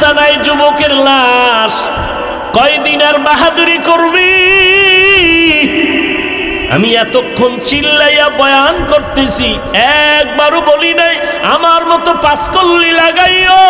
বিছানায় যুবকের লাশ। কয়দিন আর বাহাদুরি করবি? আমি এতক্ষণ চিল্লাইয়া বয়ান করতেছি, একবারও বলি নাই, আমার মতো পাঁচকল্লি লাগাইও।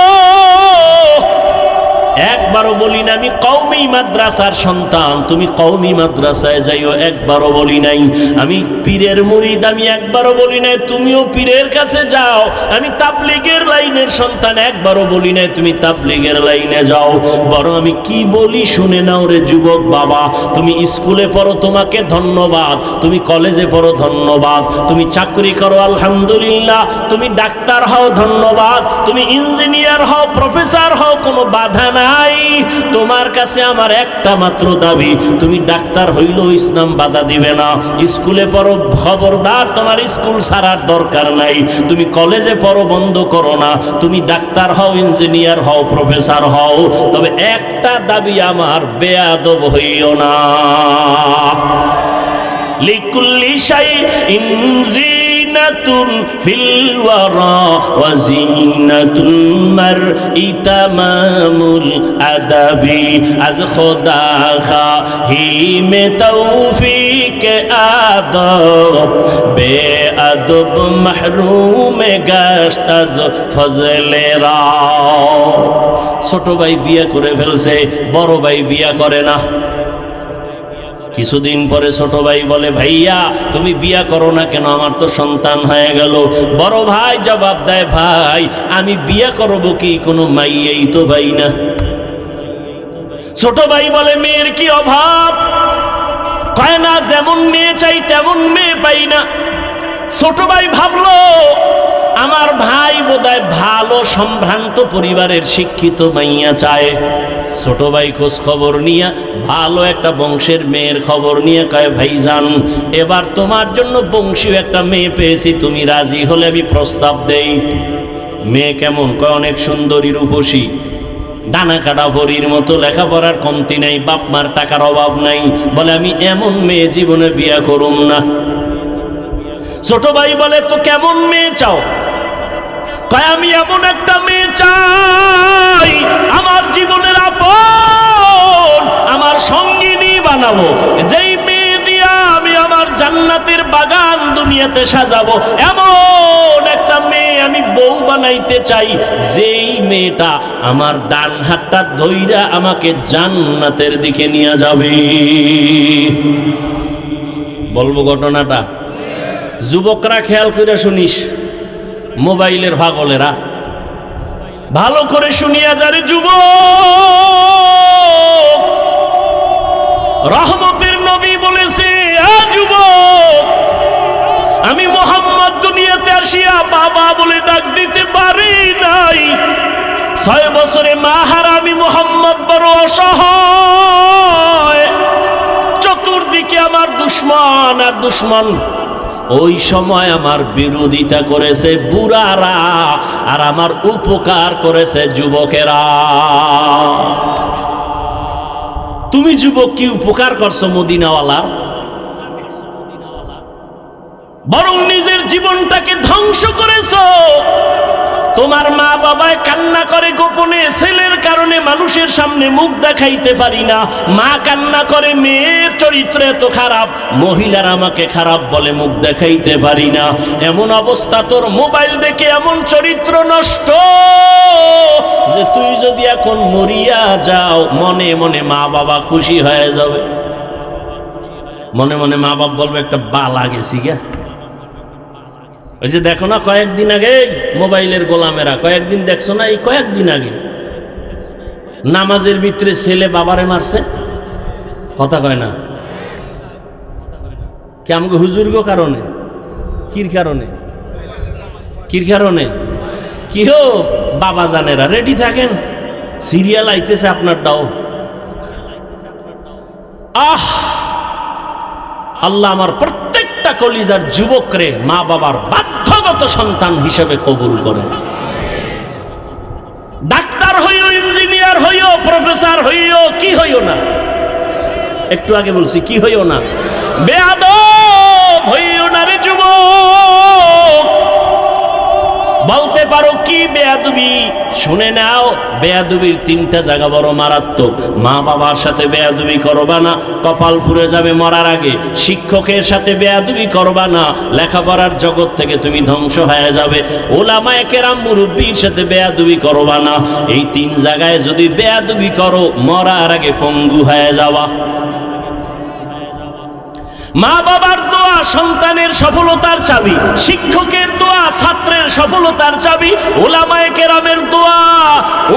একবারও বলি না আমি কৌমি মাদ্রাসার সন্তান। তুমি কৌমি মাদ্রাসায় যাইও, একবারও বলি নাই। আমি পীরের মুরিদ, আমি একবারও বলি নাই, তুমিও পীরের কাছে যাও। আমি তাবলিগের লাইনের সন্তান, একবারও বলি নাই, তুমি তাবলিগের লাইনে যাও। বরং আমি কি বলি শুনে নাও রে যুবক বাবা। তুমি স্কুলে পড়ো, তোমাকে ধন্যবাদ। তুমি কলেজে পড়ো, ধন্যবাদ। তুমি চাকরি করো, আলহামদুলিল্লাহ। তুমি ডাক্তার হও, ধন্যবাদ। তুমি ইঞ্জিনিয়ার হও, প্রফেসর হও, কোনো বাধা নাই। তোমার কাছে আমার একটা মাত্র দাবি, তুমি ডাক্তার হইলেও ইসলাম বাধা দিবে না। স্কুলে পড়ো, খবরদার, তোমার স্কুল ছাড়ার দরকার নাই। তুমি কলেজে পড়ো, বন্ধ করো না। তুমি ডাক্তার হও, ইঞ্জিনিয়ার হও, প্রফেসর হও। তবে একটা দাবি আমার, বেয়াদব হইও না। লিকুল্লি শাই আজ খোদা খাহি মে তৌফিক আদব বে আদব মাহরুম আজ ফজলে ছোট ভাই বিয়ে করে ফেলছে, বড় ভাই বিয়ে করে না। কিছুদিন পরে ছোট ভাই বলে, ভাইয়া, তুমি বিয়া করো না কেন? আমার তো সন্তান হয়ে গেল। বড় ভাই জবাব দেয়, ভাই, আমি বিয়া করব কি? কোনো মাইয়েই তো ভাই না। ছোট ভাই বলে, মেয়ের কি অভাব? কয় না, যেমন মেয়ে চাই, তেমন মেয়ে পাই না। ছোট ভাই ভাবলো আমার ভাই বোধহয় ভালো সম্ভ্রান্ত পরিবারের শিক্ষিত মাইয়া চায়। ছোট ভাই খোঁজ খবর নিয়ে, ভালো একটা বংশের মেয়ের খবর নিয়ে কয় ভাইজান এবার তোমার জন্য বংশীয় একটা মেয়ে পেয়েছি, তুমি রাজি হলে আমি প্রস্তাব দেই। মেয়ে কেমন কয়, অনেক সুন্দরী রূপসী। ডানা কাটা ভরির মতো লেখাপড়ার কমতি নাই, বাপ মার টাকার অভাব নাই। বলে, আমি এমন মেয়ে জীবনে বিয়া করুম না। ছোট ভাই বলে, তো কেমন মেয়ে চাও? কয়, আমি এমন একটা মেয়ে চাই, আমার জীবনের আপন, আমার সঙ্গিনী বানাবো। যেই মেয়ে দিয়া আমি আমার জান্নাতের বাগান দুনিয়াতে সাজাবো, এমন একটা মেয়ে আমি বউ বানাইতে চাই। যেই মেয়েটা আমার ডান হাতটা ধইরা আমাকে জান্নাতের দিকে নিয়ে যাবে। বলব ঘটনাটা। যুবকরা খেয়াল করে শুনিস, মোবাইলের ভাগলেরা ভালো করে শুনিয়া যারে যুব রহমতের নবী বলেছে আমি মোহাম্মদ দুনিয়াতে আসিয়া বাবা বলে ডাক দিতে পারি নাই। ছয় বছরে মাহার আমি মোহাম্মদ বড় অসহায়। চতুর্দিকে আমার দুশ্মন আর দুশ্মন। ওই সময় আমার বিরোধিতা করেছে বুড়ারা আর আমার উপকার করেছে যুবকেরা। তুমি যুবক কি উপকার করছ মদিনাওয়ালা বরং নিজের জীবনটাকে ধ্বংস করেছ। তোমার মা বাবায় কান্না করে গোপনে, ছেলের কারণে মানুষের সামনে মুখ দেখাইতে পারি না। মা কান্না করে, মেয়ের চরিত্র এত খারাপ, মহিলার আমাকে খারাপ বলে মুখ দেখাইতে পারি না। এমন অবস্থা তোর মোবাইল দেখে এমন চরিত্র নষ্ট যে তুই যদি এখন মরিয়া যাও, মনে মনে মা বাবা খুশি হয়ে যাবে। মনে মনে মা বাবা বলবে, একটা বা লাগেছি গা। ওই যে দেখো না, কয়েকদিন আগে মোবাইলের গোলামেরা, কয়েকদিন দেখছ না এই কয়েকদিন আগে? নামাজের ভিতরে ছেলে বাবারে মারছে? কথা কয় না? কে আমাকে হুজুর্গ কারণে? কির কারণে? কির কারণে? কি হো, বাবা জানেরা রেডি থাকেন? সিরিয়াল আইতেছে আপনার ডাও। আহ! আল্লাহ আমার প্রত্যেকটা কলিজার যুবকরে মা বাবার বাধ্যগত সন্তান হিসেবে কবুল করে। ডাক্তার হইও ইঞ্জিনিয়ার হইও প্রফেসর হইও কি হইও না? একটু আগে বলছি, কি হইও না? বেয়াদব হইও না রে যুবক। বলতে পারো কি বেয়াদুবি? শুনে নাও, বেয়াদুবির তিনটা জায়গা বড় মারাত্মক। মা বাবার সাথে বেয়াদুবি করবা না, কপাল পুড়ে যাবে মরার আগে। শিক্ষকের সাথে বেয়াদুবি করবা না, লেখাপড়ার জগৎ থেকে তুমি ধ্বংস হয়ে যাবে। ওলামায়ে কেরাম মুরব্বীর সাথে বেয়াদুবি করবা না। এই তিন জায়গায় যদি বেয়াদুবি করো, মরার আগে পঙ্গু হয়ে যাওয়া। মা বাবার দোয়া সন্তানের সফলতার চাবি, শিক্ষকের দোয়া ছাত্রের সফলতার চাবি, ওলামায়ে কেরামের দোয়া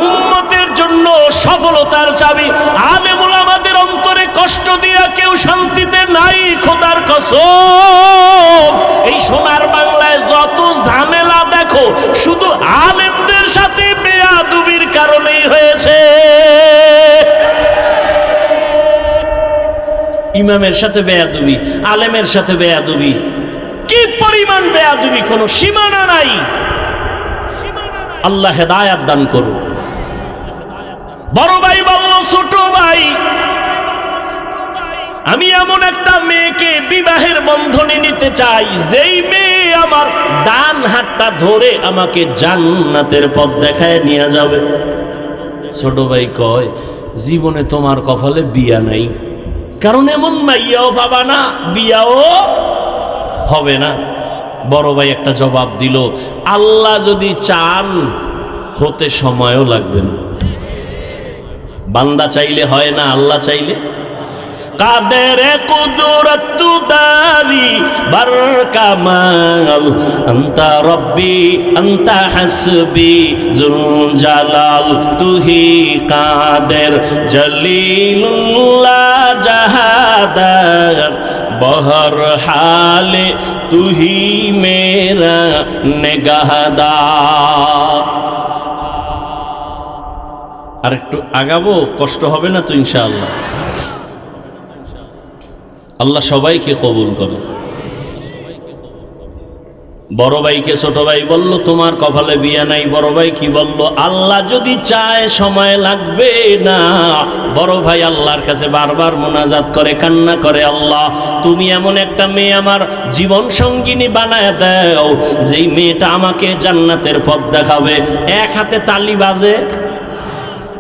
উম্মতের জন্য সফলতার চাবি। আলেম ওলামাদের অন্তরে কষ্ট দিয়া কেউ শান্তিতে নাই, খোদার কসম। এই সোনার বাংলায় যত ঝামেলা দেখো, শুধু আলেমদের সাথে বেয়াদুবির কারণেই হয়েছে। ইমামের সাথে বেয়াদুবি, আলেমের সাথে বেয়াদুবি। কি পরিমাণ বেয়াদুবি? কোনো সীমানা নাই। আল্লাহ হেদায়াত দান করুন। বড় ভাই বলল, ছোট ভাই, আমি এমন একটা মেয়েকে বিবাহের বন্ধনে নিতে চাই, যেই মেয়ে আমার ডান হাতটা ধরে আমাকে জান্নাতের পথ দেখায় নিয়ে যাবে। ছোট ভাই কয়, জীবনে তোমার কপালে বিয়া নাই। কারণ এমন মাইয়াও পাবা না, বিয়াও হবে না। বড় ভাই একটা জবাব দিল, আল্লাহ যদি চান, হতে সময়ও লাগবে না। বান্দা চাইলে হয় না, আল্লাহ চাইলে কাদের কুদরত দারি বার কামাল আন্তা রব্বি, আন্তা হাসবি জুল জালাল, তুহি কাদের? জলিলুল্লাহ জাহাদার বহর হালে, তুহি মেরা নেগাহদার। আর একটু আগাবো, কষ্ট হবে না তো ইনশাআল্লাহ? আল্লাহ সবাইকে কবুল করে। বড় ভাইকে ছোট ভাই বলল, তোমার কপালে বিয়া নাই। বড় ভাই কি বলল, আল্লাহ যদি চায় সময় লাগবে না। বড় ভাই আল্লাহর কাছে বারবার মোনাজাত করে, কান্না করে, আল্লাহ, তুমি এমন একটা মেয়ে আমার জীবন সঙ্গিনী বানায় দাও, যেই মেয়েটা আমাকে জান্নাতের পথ দেখাবে। এক হাতে তালি বাজে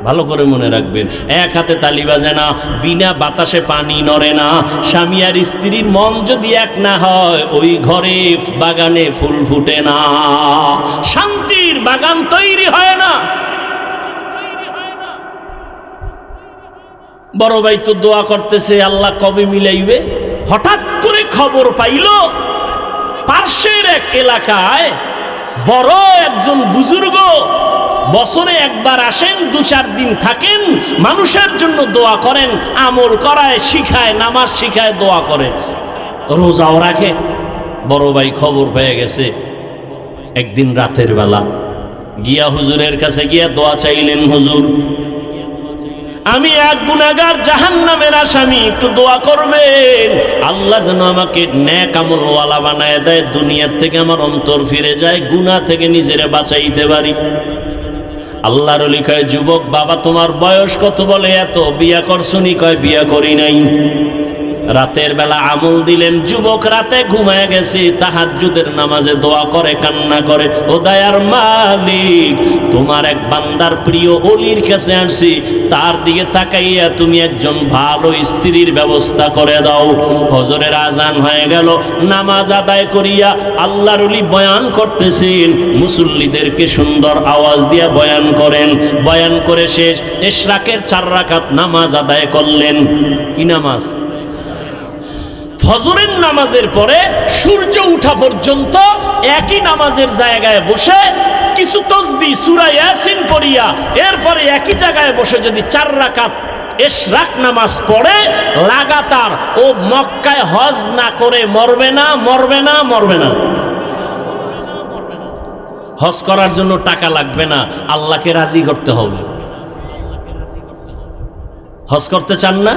ভালো করে মনে রাখবেন। এক হাতে তালি বাজে না, বিনা বাতাসে পানি নড়ে না। স্বামী আর স্ত্রীর মন যদি এক না হয়, ওই ঘরে বাগানে ফুল ফুটে না। শান্তির বাগান তৈরি হয় না। বড় ভাই তো দোয়া করতেছে, আল্লাহ কবে মিলাইবে? হঠাৎ করে খবর পাইল, পার্শ্বের এক এলাকায় বড় একজন বুজুর্গ বছরে একবার আসেন, দু চার দিন থাকেন, মানুষের জন্য দোয়া করেন, আমল করায়, শিখায়, নামাজ শিখায়, দোয়া করে। রোজাও রাখে। বড় ভাই খবর পেয়ে গেছে। একদিন রাতের বেলা গিয়া হুজুরের কাছে গিয়া দোয়া চাইলেন, হুজুর, আমি এক গুণাগার জাহান নামের আসামি, একটু দোয়া করবেন? আল্লাহ যেন আমাকে ন্যাক আমলওয়ালা বানায় দেয়, দুনিয়ার থেকে আমার অন্তর ফিরে যায় গুণা থেকে নিজেরে বাঁচাইতে পারি। আল্লাহর লিখায়, যুবক, বাবা, তোমার বয়স কত বলে? এত, বিয়া করছনি কয়, বিয়া করি নাই। রাতের বেলা আমল দিলেন, যুবক রাতে ঘুমায় গেছে, তাহাজ্জুদের নামাজে দোয়া করে, কান্না করে, ও দয়ার মালিক, তোমার এক বান্দার প্রিয় অলির কাছে আসছি, তার দিকে তাকাইয়া তুমি একজন ভালো স্ত্রীর ব্যবস্থা করে দাও। ফজরের আজান হয়ে গেল, নামাজ আদায় করিয়া আল্লাহর অলি বয়ান করতেছেন, মুসল্লিদেরকে সুন্দর আওয়াজ দিয়া বয়ান করেন। বয়ান করে শেষ, এশরাকের চার রাকাত নামাজ আদায় করলেন। কি নামাজ? ফজরের নামাজের পরে সূর্য উঠা পর্যন্ত একই নামাজের জায়গায় বসে কিছু তসবি, সুরা ইয়াসিন পড়িয়া এরপরে একই জায়গায় বসে যদি চার রাকাত এশরাক নামাজ পড়ে, লাগাতার, ও মক্কায় হজ না করে মরবে না মরবে না মরবে না। হজ করার জন্য টাকা লাগবে না, আল্লাহকে রাজি করতে হবে। হজ করতে চান না?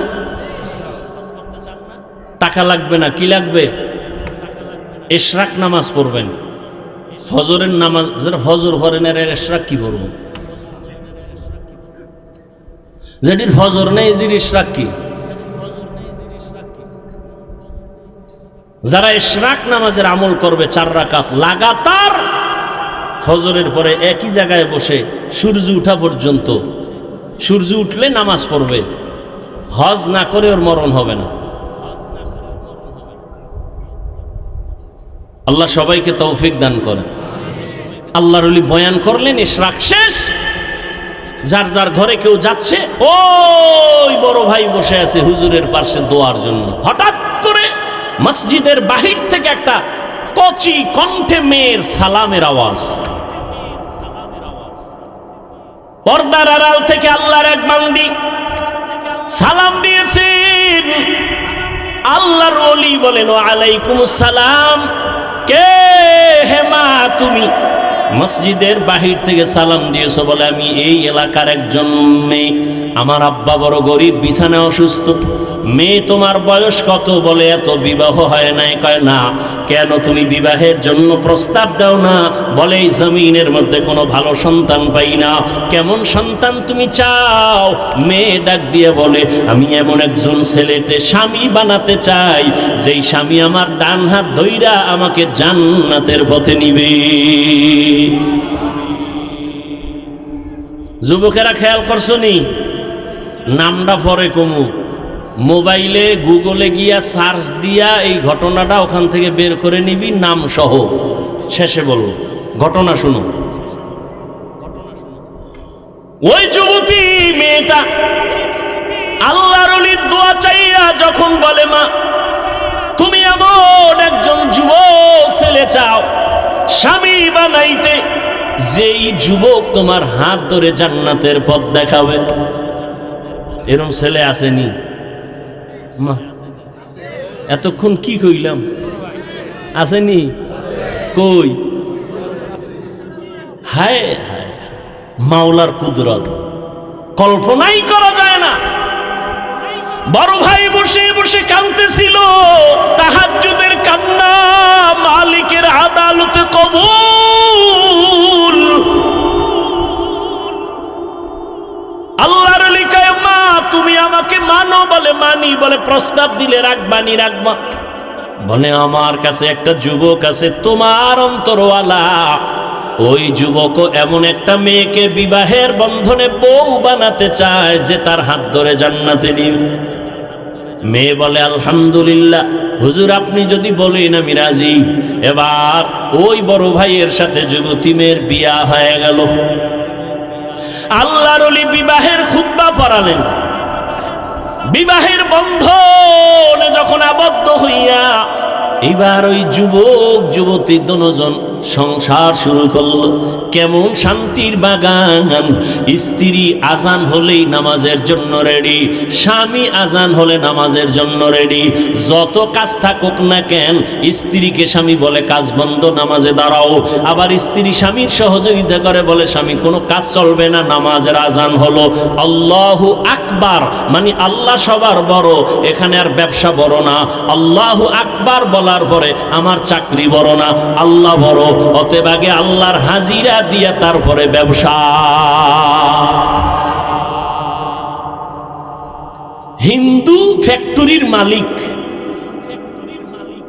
টাকা লাগবে না, কি লাগবে? এশরাক নামাজ পড়বেন। ফজরের নামাজ যারা ফজর পড়েন এর এশরাক কি পড়ব? যেটির ফজর নেই যেটির ইশরাক কি? যারা ইশরাক নামাজের আমল করবে চার রাকাত, লাগাতার ফজরের পরে একই জায়গায় বসে সূর্য উঠা পর্যন্ত, সূর্য উঠলে নামাজ পড়বে। হজ না করে ওর মরণ হবে না। আল্লাহ সবাইকে তৌফিক দান করেন। আল্লাহর অলি বয়ান করলেন, ইশরাক শেষ। যার যার ঘরে কেউ যাচ্ছে, ওই বড় ভাই বসে আছে হুজুরের পাশে দোয়ার জন্য। হঠাৎ করে মসজিদের বাহির থেকে একটা কচি কণ্ঠে মেয়ের সালামের আওয়াজ। পর্দার আড়াল থেকে আল্লাহর এক বান্দি সালাম দিয়েছেন। আল্লাহর ওলি বলেন আলাইকুম সালাম। কে হে মা তুমি? মসজিদের বাহির থেকে সালাম দিয়েছ বলে আমি এই এলাকার একজন মেয়ে। আমার আব্বা বড় গরিব বিছানা অসুস্থ। মেয়ে তোমার বয়স কত বলে এত বিবাহ হয় নাই? কয়, না, কেন তুমি বিবাহের জন্য প্রস্তাব দাও না? বলে, এই জমিনের মধ্যে কোনো ভালো সন্তান পাই না। কেমন সন্তান তুমি চাও? মেয়ে ডাক দিয়ে বলে, আমি এমন একজন ছেলেতে স্বামী বানাতে চাই, যেই স্বামী আমার ডান হাত ধইরা আমাকে জান্নাতের পথে নিবে। যুবকেরা খেয়াল করছ নি? নামটা পরে কমু। মোবাইলে, গুগলে গিয়া সার্চ দিয়া এই ঘটনাটা ওখান থেকে বের করে নিবি নাম সহ শেষে বলব, ঘটনা শুনো। ওই যুবতী মেয়েটা আল্লাহর দোয়া চাইয়া যখন বলে, মা, তুমি এমন একজন যুবক ছেলে চাও, স্বামী বানাইতে, যেই যুবক তোমার হাত ধরে জান্নাতের পথ দেখাবে। এরম ছেলে আসেনি। মা, এতক্ষণ কি কইলাম? আসেনি? কই? হায় হায়, মাওলার কুদরত। কল্পনাই করা যায় না। বড় ভাই বসে বসে কাঁদতেছিল। তাহাজ্জুদের কান্না মালিকের আদালতে কবুল। আল্লাহর লিখায়, মা, তুমি আমাকে মানো বলে মানি বলে প্রস্তাব দিলে রাখবানি রাখবা। বলে, আমার কাছে একটা যুবক আছে, তোমার অন্তরওয়ালা। ওই যুবকও এমন একটা মেয়েকে বিবাহের বন্ধনে বউ বানাতে চায় যে তার হাত ধরে জান্নাতে নিবে। মেয়ে বলে, আলহামদুলিল্লাহ, হুজুর, আপনি যদি বলেন আমি রাজি। এবার ওই বড় ভাইয়ের সাথে যুবতী মেয়ের বিয়া হয়ে গেল। আল্লাহর অলি বিবাহের খুদ্া পড়ালেন। বিবাহের বন্ধনে যখন আবদ্ধ হইয়া এবার ওই যুবক, যুবতী দুজন সংসার শুরু করল। কেমন শান্তির বাগান। স্ত্রী আজান হলেই নামাজের জন্য রেডি, স্বামী আজান হলে নামাজের জন্য রেডি। যত কাজ থাকুক না কেন, স্ত্রীকে স্বামী বলে, কাজ বন্ধ, নামাজে দাঁড়াও। আবার স্ত্রী স্বামীর সহযোগিতা করে বলে, স্বামী, কোনো কাজ চলবে না, নামাজের আজান হলো। আল্লাহ আকবার মানে আল্লাহ সবার বড়, এখানে আর ব্যবসা বড় না। আল্লাহ আকবার বলার পরে আমার চাকরি বড় না, আল্লাহ বড়, অতএব আগে আল্লাহর হাজিরা দিয়া তারপরে ব্যবসা। হিন্দু ফ্যাক্টরির মালিক।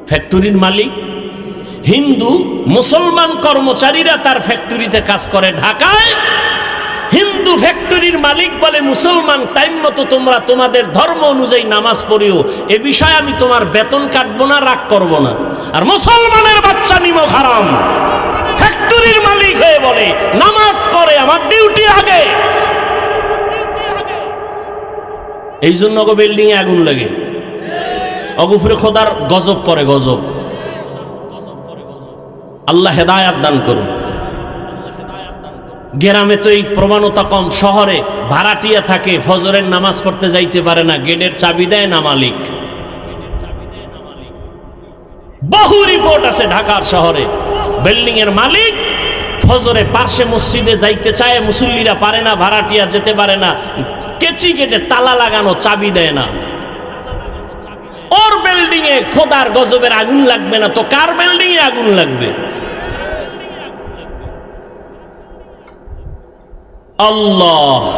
ফ্যাক্টরির মালিক। হিন্দু মুসলমান কর্মচারীরা তার ফ্যাক্টরিতে কাজ করে ঢাকায়। হিন্দু ফ্যাক্টরির মালিক বলে মুসলমান টাইম মতো তোমরা তোমাদের ধর্ম অনুযায়ী নামাজ পড়িও। এ বিষয়ে আমি তোমার বেতন কাটবো না, রাগ করব না। আর মুসলমানের বাচ্চা নিমো হারাম। ফ্যাক্টরির মালিক হয়ে বলে, নামাজ পড়ে, আমার ডিউটি আগে। এই জন্য ওগো বিল্ডিং এ আগুন লাগে। অগুফুরে খোদার গজব পরে গজব। আল্লাহ হেদায়াত দান করুন। গ্রামে তো এই প্রবণতা কম, শহরে ভাড়াটিয়া থাকে, ফজরের নামাজ পড়তে যাইতে পারে না, গেটের চাবি দেয় না মালিক। বহু রিপোর্ট আছে ঢাকার শহরে বিল্ডিং এর মালিক ফজরে পার্শ্বে মসজিদে যাইতে চায়, মুসল্লিরা পারে না, ভাড়াটিয়া যেতে পারে না, কেচি গেটে তালা লাগানো, চাবি দেয় না। ওর বিল্ডিং এ খোদার গজবের আগুন লাগবে না, তো কার বিল্ডিং এ আগুন লাগবে? আল্লাহ।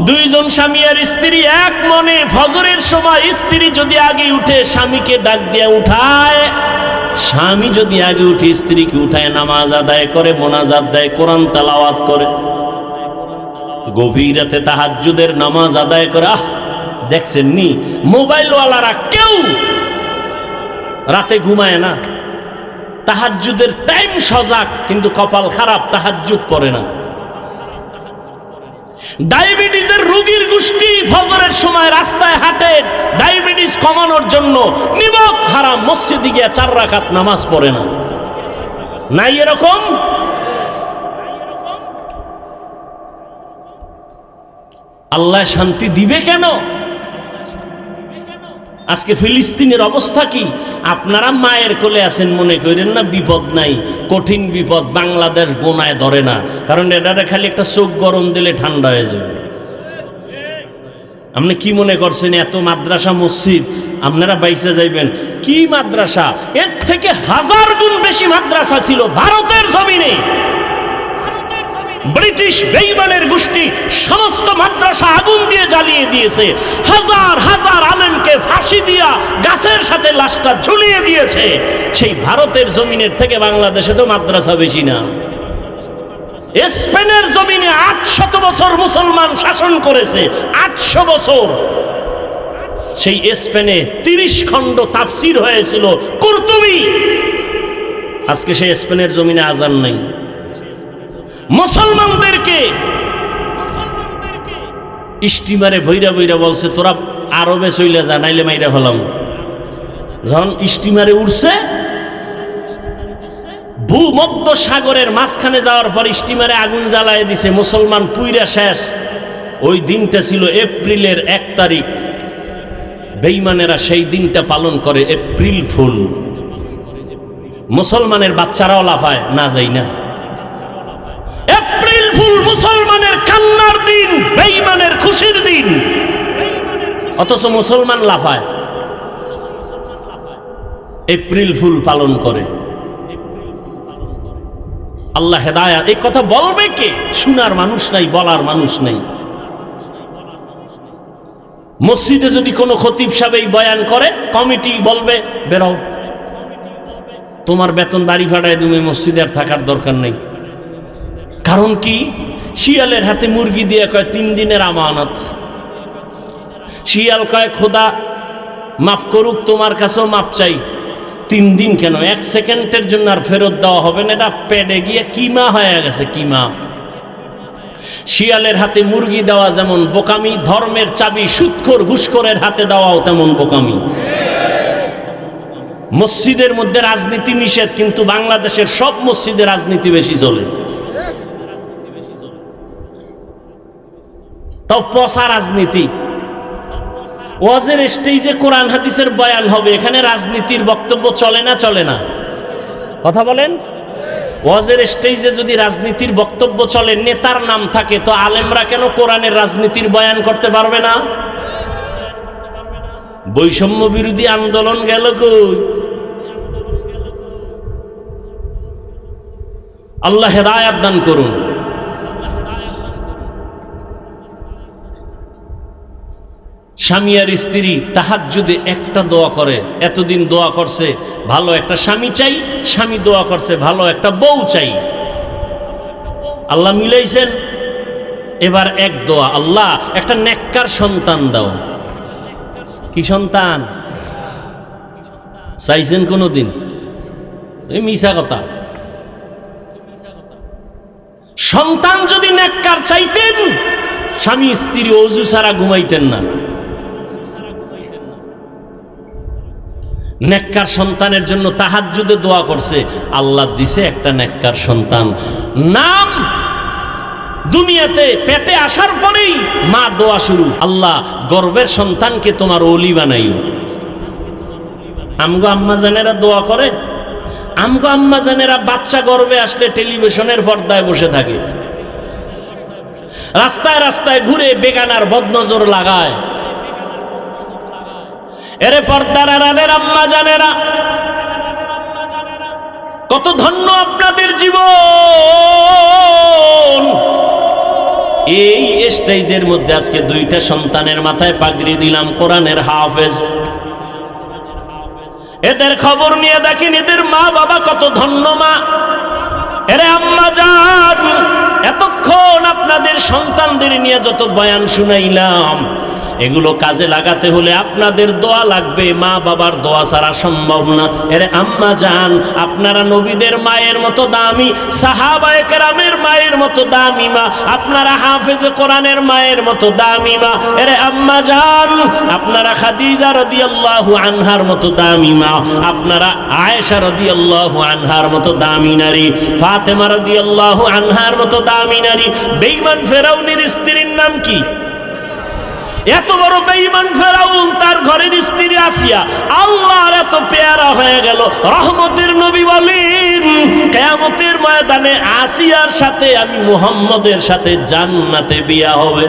দুইজন স্বামী আর স্ত্রী এক মনে ফজরের সময় স্ত্রী যদি আগে উঠে স্বামীকে ডাক দিয়ে উঠায়, স্বামী যদি আগে উঠে স্ত্রীকে উঠায়, নামাজ আদায় করে, মোনাজাত দেয়, কোরআন তালাওয়াত করে। গভীর রাতে তাহাজ্জুদের নামাজ আদায় করে, আহ, দেখছেন নি, মোবাইলওয়ালারা কেউ রাতে ঘুমায় না। তাহাজ্জুদের টাইম সজাগ, কিন্তু কপাল খারাপ, তাহাজ্জুদ পড়ে না। ডায়াবেটিসের রোগীর গোষ্ঠী ফজরের সময় রাস্তায় হাঁটে, ডায়াবেটিস কমানোর জন্য নিমক হারাম, মসজিদে গিয়ে চার রাখাত নামাজ পড়ে না। নাই এরকম? আল্লাহ শান্তি দিবে কেন? আজকে ফিলিস্তিনের অবস্থা কি? আপনারা মায়ের কোলে আছেন, মনে করেন না বিপদ নাই, কঠিন বিপদ, বাংলাদেশ গোনায় ধরে না। কারণ এটা খালি একটা চোখ গরম দিলে ঠান্ডা হয়ে যাবে। আপনি কি মনে করছেন, এত মাদ্রাসা, মসজিদ? আপনারা বাইসে যাইবেন। কি মাদ্রাসা? এর থেকে হাজার গুণ বেশি মাদ্রাসা ছিল ভারতের জমিনে। ব্রিটিশ বেইমানের গোষ্ঠী সমস্ত মাদ্রাসা আগুন দিয়ে জ্বালিয়ে দিয়েছে। হাজার হাজার আলেমকে ফাঁসি দিয়া গাছের সাথে লাশটা ঝুলিয়ে দিয়েছে। সেই ভারতের জমিনের থেকে বাংলাদেশে তো মাদ্রাসা বেশি না। স্পেনের জমিনে আটশত বছর মুসলমান শাসন করেছে, আটশো বছর। সেই স্পেনে তিরিশ খণ্ড তাফসির হয়েছিল। কুর্তুবি! আজকে সেই স্পেনের জমিনে আজান নাই। মুসলমানদেরকে স্টিমারে ভৈরা ভৈরা বলছে, তোরা আরবে চইলে যা, নাইলে মাইরা ফেলাম। যখন স্টিমারে উঠছে ভূমধ্য সাগরের মাঝখানে যাওয়ার পর স্টিমারে আগুন জ্বালায় দিছে, মুসলমান পুইরা শেষ। ওই দিনটা ছিল এপ্রিলের এক তারিখ। বেইমানেরা সেই দিনটা পালন করে এপ্রিল ফুল। মুসলমানের বাচ্চারাও লাফায়, না যাই না। ফুল মুসলমানের কান্নার দিন বেইমানের খুশির দিন। অথচ মুসলমান লাফায়। এপ্রিল ফুল পালন করে। আল্লাহ হেদায়া এই কথা বলবে কে? শোনার মানুষ নাই, বলার মানুষ নেই। মসজিদে যদি কোনো খতিব সাহেব বয়ান করে, কমিটি বলবে, বেরো। তোমার বেতন বাড়ি ভাড়ায় তুমি মসজিদে আর থাকার দরকার নেই। কারণ কি? শিয়ালের হাতে মুরগি দিয়ে কয়, তিন দিনের আমানত। শিয়াল কয়, খোদা, মাফ করুক, তোমার কাছেও মাপ চাই। তিন দিন কেন? এক সেকেন্ডের জন্য আর ফেরত দেওয়া হবে না। এটা পেডে গিয়ে কিমা হয়ে গেছে, কিমা। শিয়ালের হাতে মুরগি দেওয়া যেমন বোকামি, ধর্মের চাবি সুৎখোর ঘুষখোরের হাতে দেওয়াও তেমন বোকামি। মসজিদের মধ্যে রাজনীতি নিষেধ, কিন্তু বাংলাদেশের সব মসজিদে রাজনীতি বেশি চলে। তাও পচা রাজনীতি। ওয়াজের স্টেজে কোরআন হাদিসের বয়ান হবে, এখানে রাজনীতির বক্তব্য চলে না চলে না? কথা বলেন? ওয়াজের স্টেজে যদি রাজনীতির বক্তব্য চলে, নেতার নাম থাকে, তো আলেমরা কেন কোরআনের রাজনীতির বয়ান করতে পারবে না? বৈষম্য বিরোধী আন্দোলন গেল কই? আল্লাহ হেদায়াত দান করুন। স্বামী আর স্ত্রী তাহার যদি একটা দোয়া করে। এতদিন দোয়া করছে, ভালো একটা স্বামী চাই, স্বামী দোয়া করছে, ভালো একটা বউ চাই। আল্লাহ মিলাইছেন। এবার এক দোয়া, আল্লাহ, একটা নেককার সন্তান দাও। কি সন্তান? চাইছেন কোনো দিন এই মিশা কথা। সন্তান যদি নেককার চাইতেন, স্বামী স্ত্রী অজু ছাড়া ঘুমাইতেন না। নেককার সন্তানের জন্য তাহাজ্জুদে দোয়া করছে। আল্লাহ দিছে একটা নেককার সন্তান। নাম দুনিয়াতে পেটে আসার পরেই মা দোয়া শুরু। আল্লাহ, গর্বের সন্তানকে তোমার অলি বানাইও। আমগো আম্মা জানেরা দোয়া করে। আমগো আম্মা জানেরা বাচ্চা গর্বে আসলে টেলিভিশনের পর্দায় বসে থাকে। রাস্তায় রাস্তায় ঘুরে বেগানার বদনজর লাগায়। এরে পর্দার আড়ালের জানেরা, কত ধন্য আপনাদের জীবন। এই স্টেজের মধ্যে আজকে দুইটা সন্তানের মাথায় পাগড়ি দিলাম, কোরআনের হাফেজ। এদের খবর নিয়ে দেখেন, এদের মা বাবা কত ধন্য মা। এরে আম্মা যান এতক্ষণ আপনাদের সন্তানদের নিয়ে যত বয়ান শুনাইলাম এগুলো কাজে লাগাতে হলে আপনাদের দোয়া লাগবে, মা বাবার দোয়া ছাড়া সম্ভব না। এরে আম্মা যান আপনারা নবীদের মায়ের মতো দামি, সাহাবায়ে কেরামের মায়ের মতো দামি মা, আপনারা হাফেজ কোরআনের মায়ের মতো দামি মা। এরে আম্মা যান আপনারা খাদিজা রাদিয়াল্লাহু আনহার মতো দামি মা, আপনারা আয়েশা রাদিয়াল্লাহু আনহার মতো দামি নারী, ফাতেমা রাদিয়াল্লাহু আনহার মতো দামি নারী। বেঈমান ফেরাউনের স্ত্রীর নাম কি? এত বড় বেঈমান ফেরাউন তার ঘরের স্ত্রী আসিয়া আল্লাহর এত পেয়ারা হয়ে গেল। রহমতের নবী বলেন, কেয়ামতের ময়দানে আসিয়ার সাথে আমি মুহাম্মদের সাথে জান্নাতে বিয়া হবে।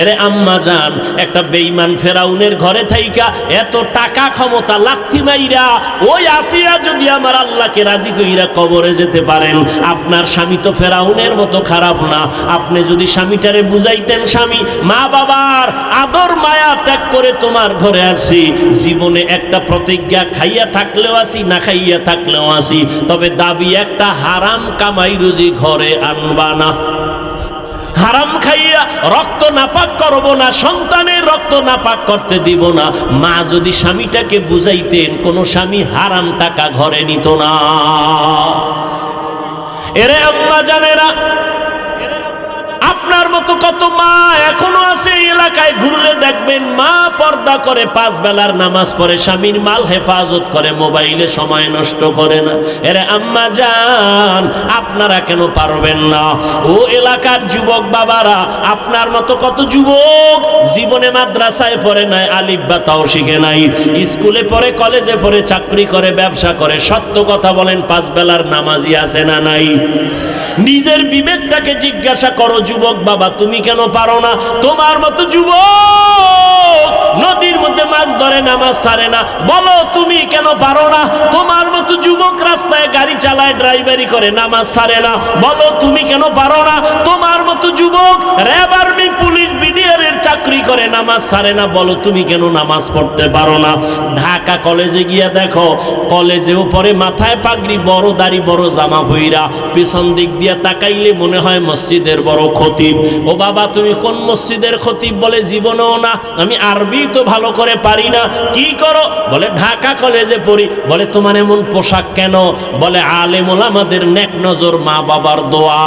এরে আম্মা যান একটা বেইমান ফেরাউনের ঘরে থাইকা এত টাকা ক্ষমতা লাথি মাইরা, ওই আসিয়া যদি আমার আল্লাহকে রাজি কইরা কবরে যেতে পারেন, আপনার স্বামী তো ফেরাউনের মতো খারাপ না। আপনি যদি স্বামীটারে বুঝাইতেন স্বামী, মা বাবার, আদর, মায়া ত্যাগ করে তোমার ঘরে আসি জীবনে একটা প্রতিজ্ঞা খাইয়া থাকলেও আসি, না খাইয়া থাকলেও আসি, তবে দাবি একটা হারাম কামাই রুজি ঘরে আনবা না। হারাম খাইয়া রক্ত নাপাক করব না, সন্তানের রক্ত নাপাক করতে দিব না। মা যদি স্বামীটাকে বুঝাইতেন, কোনো স্বামী হারাম টাকা ঘরে নিত না। এরে আম্মা জানেরা মতো কত মা এখনও আছে এই এলাকায় ঘুরলে দেখবেন মা পর্দা করে পাঁচ বেলার নামাজ পড়ে, স্বামীর মাল হেফাজত করে, মোবাইলে সময় নষ্ট করে না। এরে আম্মা যান আপনারা কেন পারবেন না? ও এলাকার যুবক বাবারা, আপনার মতো কত যুবক জীবনে মাদ্রাসায় পড়ে নাই, আলিফ বা তাও শিখে নাই। স্কুলে পড়ে, কলেজে পড়ে, চাকরি করে, ব্যবসা করে, সত্য কথা বলেন, পাঁচ বেলার নামাজি আছে না নাই? নিজের বিবেকটাকে জিজ্ঞাসা করো, যুবক বাবা, তুমি কেন পারো না? তোমার মতো যুবক নদীর মধ্যে মাছ ধরে নামাজ ছাড়ে না। বলো, তুমি কেন পারো না? তোমার মতো যুবক রাস্তায় গাড়ি চালায়, ড্রাইভারি করে নামাজ ছাড়ে না। বলো, তুমি কেন পারো না? তোমার মতো যুবক র্যাব আর্মি, পুলিশ বিডিআরের চাকরি করে নামাজ ছাড়ে না। বলো, তুমি কেন নামাজ পড়তে পারো না? ঢাকা কলেজে গিয়া দেখো কলেজেও পরে মাথায় পাগড়ি, বড় দাড়ি, বড় জামা ভইরা পিছন দিক দিয়া তাকাইলে মনে হয় মসজিদের বড় খতিব। ও বাবা, তুমি কোন মসজিদের খতিব বলে জীবনেও না, আমি আরবি তো ভালো করে পারি না, কি করো? বলে, ঢাকা কলেজে পড়ি। বলে, তোমার এমন পোশাক কেন? বলে, আলেমুল আমাদের নেক নজর মা বাবার দোয়া।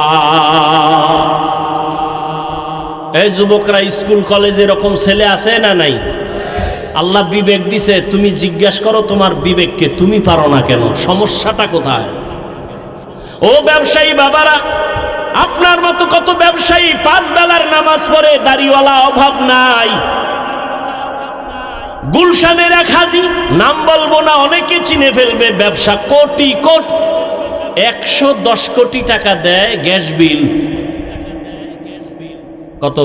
এই যুবকরা, স্কুল কলেজে এরকম ছেলে আছে না নাই? আল্লাহ বিবেক দিছে, তুমি জিজ্ঞাসা করো তোমার বিবেককে, তুমি পারো না কেন? সমস্যাটা কোথায়? ও ব্যবসায়ী বাবারা, আপনার মতো কত ব্যবসায়ী পাঁচ বেলার নামাজ পড়ে দাড়িওয়ালা অভাব নাই। গুলশানের এক হাজি, নাম বলব না, অনেকে চিনে ফেলবে ব্যবসা কোটি কোট, একশো দশ কোটি টাকা দেয় গ্যাস বিল। কত?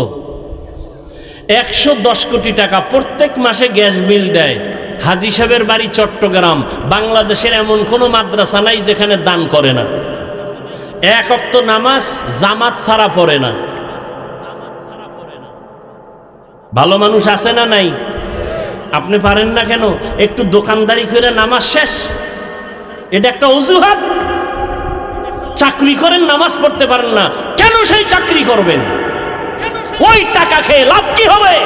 একশো দশ কোটি টাকা প্রত্যেক মাসে গ্যাস বিল দেয়। হাজি সাহেবের বাড়ি চট্টগ্রাম, বাংলাদেশের এমন কোনো মাদ্রাসা নাই যেখানে দান করে না। এক অক্ত নামাজ জামাত ছাড়া পড়ে না। ভালো মানুষ আছে না নাই? আপনি পারেন না কেন? একটু দোকানদারি করে নামাজ শেষ। এটা একটা অজুহাত। চাকরি করেন, নামাজ পড়তে পারেন না। কেন সেই চাকরি করবেন? ওই টাকা খেয়ে লাভ কি হবে?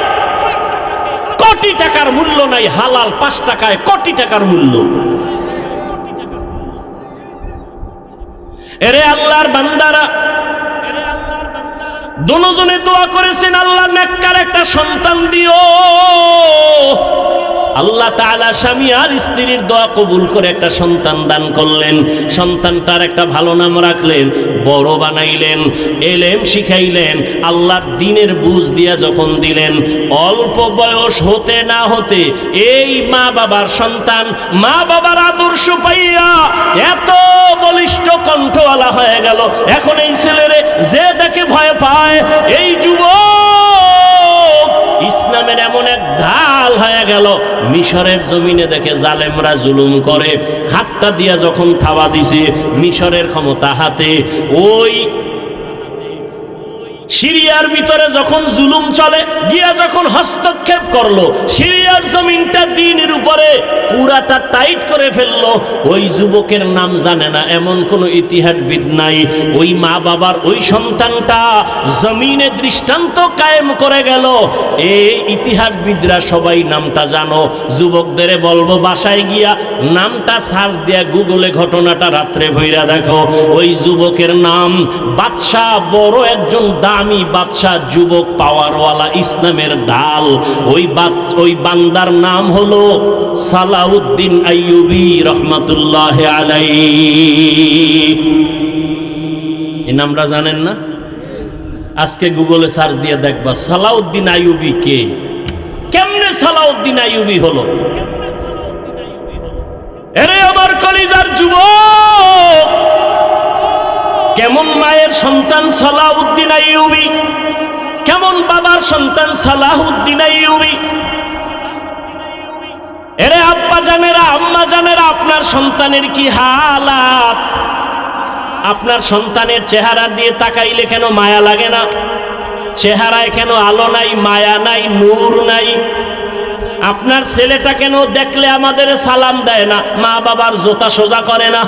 কোটি টাকার মূল্য নাই, হালাল পাঁচ টাকায় কোটি টাকার মূল্য। এরে আল্লাহর বান্দারা। দুজনে দোয়া করেছেন আল্লাহ নেককার একটা সন্তান দিও। আল্লাহ তাআলা স্বামী আর স্ত্রীর দোয়া কবুল করে একটা সন্তান দান করলেন। সন্তানটার একটা ভালো নাম রাখলেন, বড় বানাইলেন, এলেম শিখাইলেন, আল্লাহর দিনের বুঝ দিয়া যখন দিলেন, অল্প বয়স হতে না হতে এই মা বাবার সন্তান মা বাবার আদর্শ পাইয়া এত বলিষ্ঠ কণ্ঠওয়ালা হয়ে গেল। এখন এই ছেলেরে যে দেখে ভয় পায়, এই যুবক ইসলামের এমন এক ঢাল হয়ে গেল, মিশরের জমিনে দেখে জালেমরা জুলুম করে। হাতটা দিয়া যখন থাবা দিছে, মিশরের ক্ষমতা হাতে, ওই সিরিয়ার ভিতরে যখন জুলুম চলে, গিয়া যখন হস্তক্ষেপ করল। সিরিয়ার জমিনটা দিনের উপরে পুরাটা টাইট করে ফেলল। ওই যুবকের নাম জানে না, এমন কোনো ইতিহাসবিদ নাই। ওই মা বাবার ওই সন্তানটা জমিনে দৃষ্টান্ত কায়েম করে গেল। এই ইতিহাসবিদরা সবাই নামটা জানো। যুবকদের বলব, বাসায় গিয়া নামটা সার্চ দিয়া গুগলে ঘটনাটা রাত্রে ভইরা দেখো। ওই যুবকের নাম বাদশাহ, বড় একজন দামি বাদশাহ, যুবক পাওয়ারওয়ালা ইসলামের ডাল। ওই বাদ- ওই বান্দার নাম হলো সালাউদ্দিন আইয়ুবি রহমাতুল্লাহ আলাই এই নামটা জানেন না? আজকে গুগলে সার্চ দিয়ে দেখবা, সালাউদ্দিন আইয়ুবি কে? কেমনে সালাউদ্দিন আইয়ুবি হলো? এরে আমার কলিজার যুবক! কেমন মায়ের সন্তান সালাউদ্দিন আইয়ুবি? কেমন বাবার সন্তান সালাহুদ্দিন এরে আব্বা জানেরা, আম্মা জানেরা, আপনার সন্তানের কি হালাত? আপনার সন্তানের চেহারা দিয়ে তাকাইলে কেন মায়া লাগে না? চেহারায় কেন আলো নাই, মায়া নাই, নূর নাই? আপনার ছেলেটা কেন দেখলে আমাদের সালাম দেয় না? মা বাবার জোতা সোজা করে না?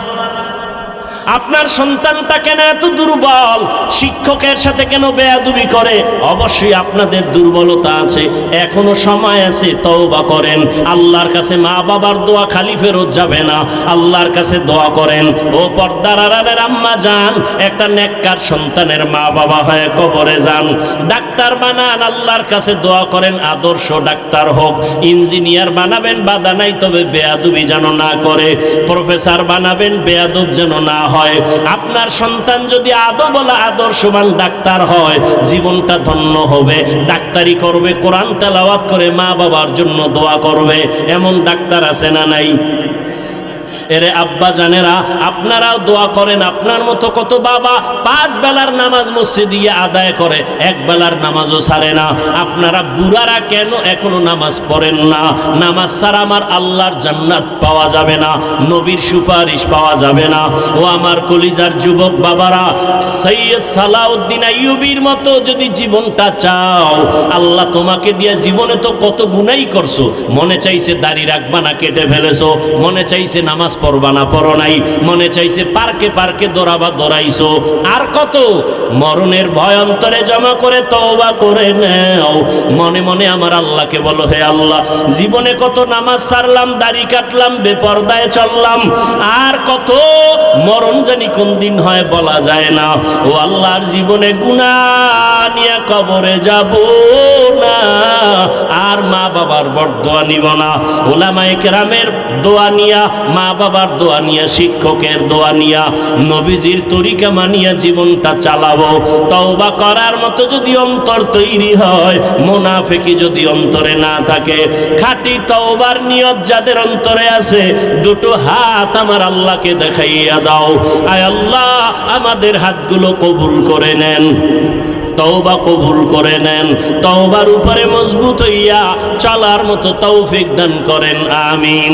আপনার সন্তানটা কেন এত দুর্বল? শিক্ষকের সাথে কেন বেয়াদুবি করে? অবশ্যই আপনাদের দুর্বলতা আছে। এখনও সময় আছে, তওবা করেন। আল্লাহর কাছে মা বাবার দোয়া খালি ফেরত যাবে না। আল্লাহর কাছে দোয়া করেন, ও পর্দার আড়ালের আম্মা যান, একটা নেককার সন্তানের মা বাবা হয়ে কবরে যান। ডাক্তার বানান, আল্লাহর কাছে দোয়া করেন, আদর্শ ডাক্তার হোক। ইঞ্জিনিয়ার বানাবেন, বাধা নাই, তবে বেয়াদুবি যেন না করে। প্রফেসর বানাবেন, বেয়াদুব যেন না হয় আপনার সন্তান যদি আদো বলা আদর্শবান ডাক্তার হয়, জীবনটা ধন্য হবে। ডাক্তারি করবে, কোরআন তেলাওয়াত করে মা বাবার জন্য দোয়া করবে। এমন ডাক্তার আছে না নাই? এরে আব্বা জানেরা আপনারাও দোয়া করেন, আপনার মতো কত বাবা পাঁচ বেলার নামাজ মসজিদে গিয়ে আদায় করে, এক বেলার নামাজও ছাড়ে না। আপনারা বুড়ারা কেন এখনও নামাজ পড়েন না? নামাজ ছাড়া আমার আল্লাহর জান্নাত পাওয়া যাবে না, নবীর সুপারিশ পাওয়া যাবে না। ও আমার কলিজার যুবক বাবারা, সৈয়দ সালাউদ্দিন আইয়ুবির মতো যদি জীবনটা চাও, আল্লাহ তোমাকে দিয়ে জীবনে তো কত গুণাই করছ। মনে চাইছে দাড়ি রাখবা না, কেটে ফেলেছো। মনে চাইছে নামাজ পড়বা না নাই। মনে চাইছে, পার্কে পার্কে দৌড়াবা, দৌড়াইছো। আর কত? মরণের ভয় জমা করে তওবা করে নেও। মনে মনে আমার আল্লাহকে বলো, হে আল্লাহ, জীবনে কত নামাজ সারলাম, দাড়ি কাটলাম চললাম, আর কত মরণ জানি কোন দিন হয় বলা যায় না। ও আল্লাহর জীবনে গুণা নিয়ে কবরে যাব না, আর মা বাবার বরদোয়া নিব না। ওলামায়ে কেরামের দোয়া নিয়া মা বাবার দোয়া নিয়া, শিক্ষকের দোয়া নিয়া, নবীজির তরিকা মানিয়া জীবনটা চালাবো। তওবা করার মতো যদি অন্তর তৈরি হয়, মোনাফেকি যদি অন্তরে না থাকে, খাঁটি তওবার নিয়ত যাদের অন্তরে আছে, দুটো হাত আমার আল্লাহকে দেখাইয়া দাও। আয় আল্লাহ, আমাদের হাতগুলো কবুল করে নেন। তওবা কবুল করে নেন। তওবার উপরে মজবুত হইয়া, চলার মতো তৌফিক দান করেন, আমিন।